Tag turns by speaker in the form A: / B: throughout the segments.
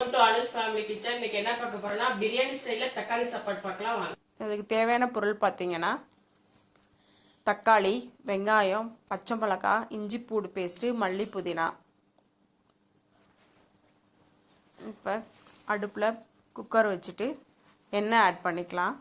A: Welcome to Anu's family kitchen இன்னைக்கு என்ன பார்க்க போறோம்னா பிரியாணி ஸ்டைலில் தக்காளி சாப்பாடு பார்க்கலாம் வாங்க.
B: அதுக்கு தேவையான பொருள் பார்த்தீங்கன்னா தக்காளி வெங்காயம் பச்சை மிளகாய் இஞ்சி பூடு பேஸ்ட்டு மல்லி புதினா. இப்போ அடுப்பில் குக்கர் வச்சுட்டு எண்ணெய் ஆட் பண்ணிக்கலாம்.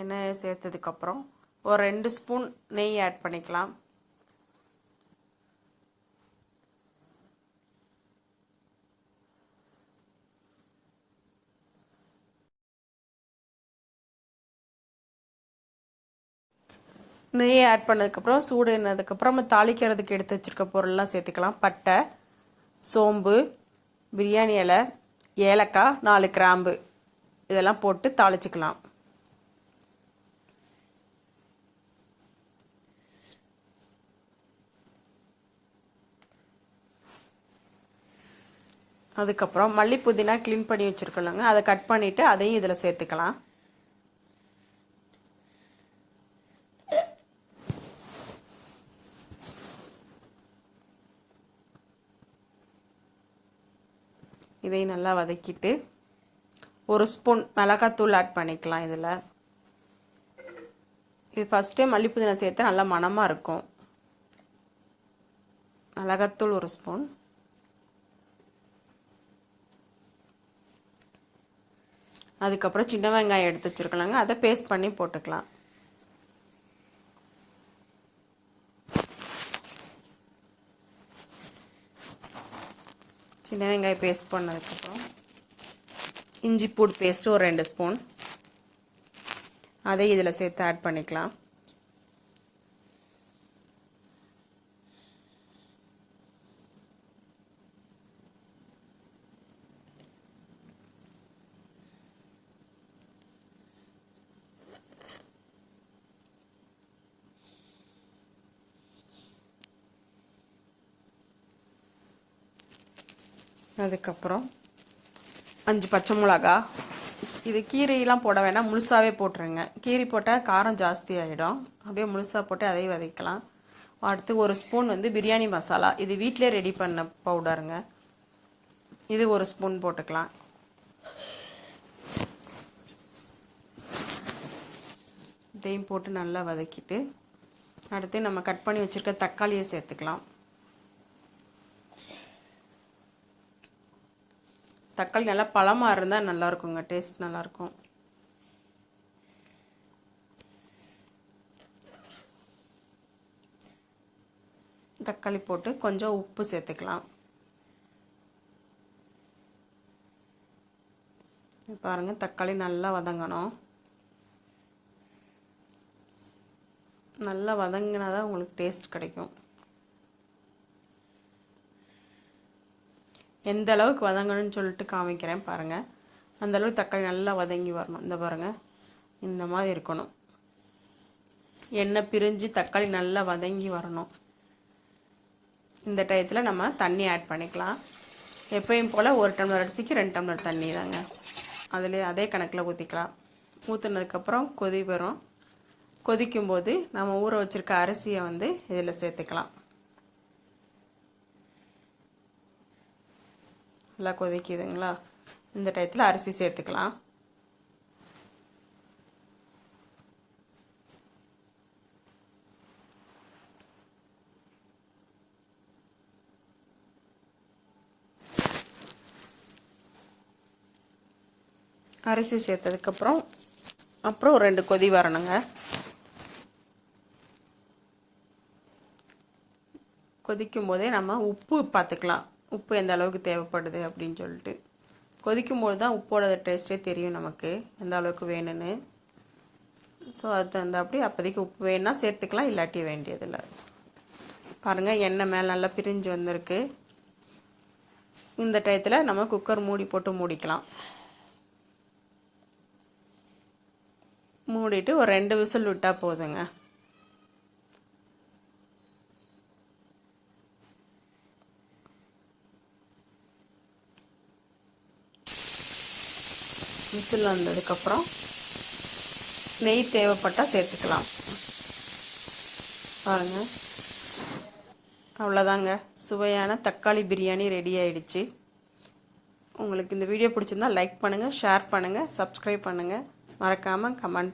B: எண்ணெய் சேர்த்ததுக்கப்புறம் ஒரு ரெண்டு ஸ்பூன் நெய் ஆட் பண்ணிக்கலாம். நெய் ஆட் பண்ணதுக்கப்புறம் சூடு என்னதுக்கப்புறம் நம்ம தாளிக்கிறதுக்கு எடுத்து வச்சுருக்க பொருள்லாம் சேர்த்துக்கலாம். பட்டை சோம்பு பிரியாணி இலை ஏலக்காய் நாலு கிராம்பு. இதெல்லாம் போட்டு தாளிச்சிக்கலாம். அதுக்கப்புறம் மல்லி புதினா க்ளீன் பண்ணி வச்சுருக்கலாங்க. அதை கட் பண்ணிவிட்டு அதையும் இதில் சேர்த்துக்கலாம். இதையும் நல்லா வதக்கிட்டு ஒரு ஸ்பூன் மிளகாத்தூள் ஆட் பண்ணிக்கலாம் இதில். இது ஃபஸ்ட்டே மல்லி புதினா சேர்த்தா நல்லா மணமாக இருக்கும். மிளகாத்தூள் ஒரு ஸ்பூன் அதுக்கப்புறம் சின்ன வெங்காயம் எடுத்து வச்சுருக்கலாங்க. அதை பேஸ்ட் பண்ணி போட்டுக்கலாம். சின்ன வெங்காயம் பேஸ்ட் பண்ணதுக்கப்புறம் இஞ்சி பூடு பேஸ்ட்டு ஒரு ரெண்டு ஸ்பூன் அதை இதில் சேர்த்து ஆட் பண்ணிக்கலாம். அதுக்கப்புறம் அஞ்சு பச்சை மிளகா. இது கீரையெல்லாம் போட வேணாம் முழுசாகவே போட்டுருங்க. கீரை போட்டால் காரம் ஜாஸ்தி ஆகிடும் அப்படியே முழுசாக போட்டு அதையும் வதக்கலாம். அடுத்து ஒரு ஸ்பூன் வந்து பிரியாணி மசாலா. இது வீட்டிலே ரெடி பண்ண பவுடருங்க. இது ஒரு ஸ்பூன் போட்டுக்கலாம். இதையும் போட்டு நல்லா வதக்கிட்டு அடுத்து நம்ம கட் பண்ணி வச்சுருக்க தக்காளியை சேர்த்துக்கலாம். தக்காளி நல்லா பழமாக இருந்தால் நல்லாயிருக்குங்க டேஸ்ட் நல்லாயிருக்கும் தக்காளி போட்டு கொஞ்சம் உப்பு சேர்த்துக்கலாம். பாருங்கள் தக்காளி நல்லா வதங்கணும். நல்லா வதங்கினா தான் உங்களுக்கு டேஸ்ட் கிடைக்கும். எந்த அளவுக்கு வதங்கணும்னு சொல்லிட்டு காமிக்கிறேன் பாருங்கள் அந்தளவுக்கு தக்காளி நல்லா வதங்கி வரணும். இந்த பாருங்கள் இந்த மாதிரி இருக்கணும். எண்ணெய் பிரிஞ்சு தக்காளி நல்லா வதங்கி வரணும். இந்த டயத்தில் நம்ம தண்ணி ஆட் பண்ணிக்கலாம். எப்பயும் போல் ஒரு டம்ளர் அரிசிக்கு ரெண்டு டம்ளர் தண்ணி தாங்க. அதில் அதே கணக்கில் ஊற்றிக்கலாம் ஊற்றுனதுக்கப்புறம் கொதி வரும். கொதிக்கும்போது நம்ம ஊற வச்சுருக்க அரிசியை வந்து இதில் சேர்த்துக்கலாம். நல்லா கொதிக்குதுங்களா? இந்த டயத்தில் அரிசி சேர்த்துக்கலாம். அரிசி சேர்த்ததுக்கப்புறம் அப்புறம் ரெண்டு கொதி வரணுங்க. கொதிக்கும் போதே நம்ம உப்பு பார்த்துக்கலாம் உப்பு எந்த அளவுக்கு தேவைப்படுது அப்படின்னு சொல்லிட்டு. கொதிக்கும் போது தான் உப்போட டேஸ்ட்டே தெரியும் நமக்கு எந்த அளவுக்கு வேணும்னு. ஸோ அது தகுந்த அப்படி அப்போதைக்கு உப்பு வேணால் சேர்த்துக்கலாம் இல்லாட்டி வேண்டியதில்லை. பாருங்கள் எண்ணெய் மேலே நல்லா பிரிஞ்சு வந்திருக்கு. இந்த டயத்தில் நம்ம குக்கர் மூடி போட்டு மூடிக்கலாம். மூடிட்டு ஒரு ரெண்டு விசில் விட்டால் போதுங்க. விசில் வந்ததுக்கப்புறம் நெய் தேவைப்பட்டால் சேர்த்துக்கலாம். பாருங்கள் அவ்வளோதாங்க. சுவையான தக்காளி பிரியாணி ரெடி ஆயிடுச்சு. உங்களுக்கு இந்த வீடியோ பிடிச்சிருந்தா லைக் பண்ணுங்கள் ஷேர் பண்ணுங்கள் சப்ஸ்கிரைப் பண்ணுங்கள் மறக்காமல் கமெண்ட்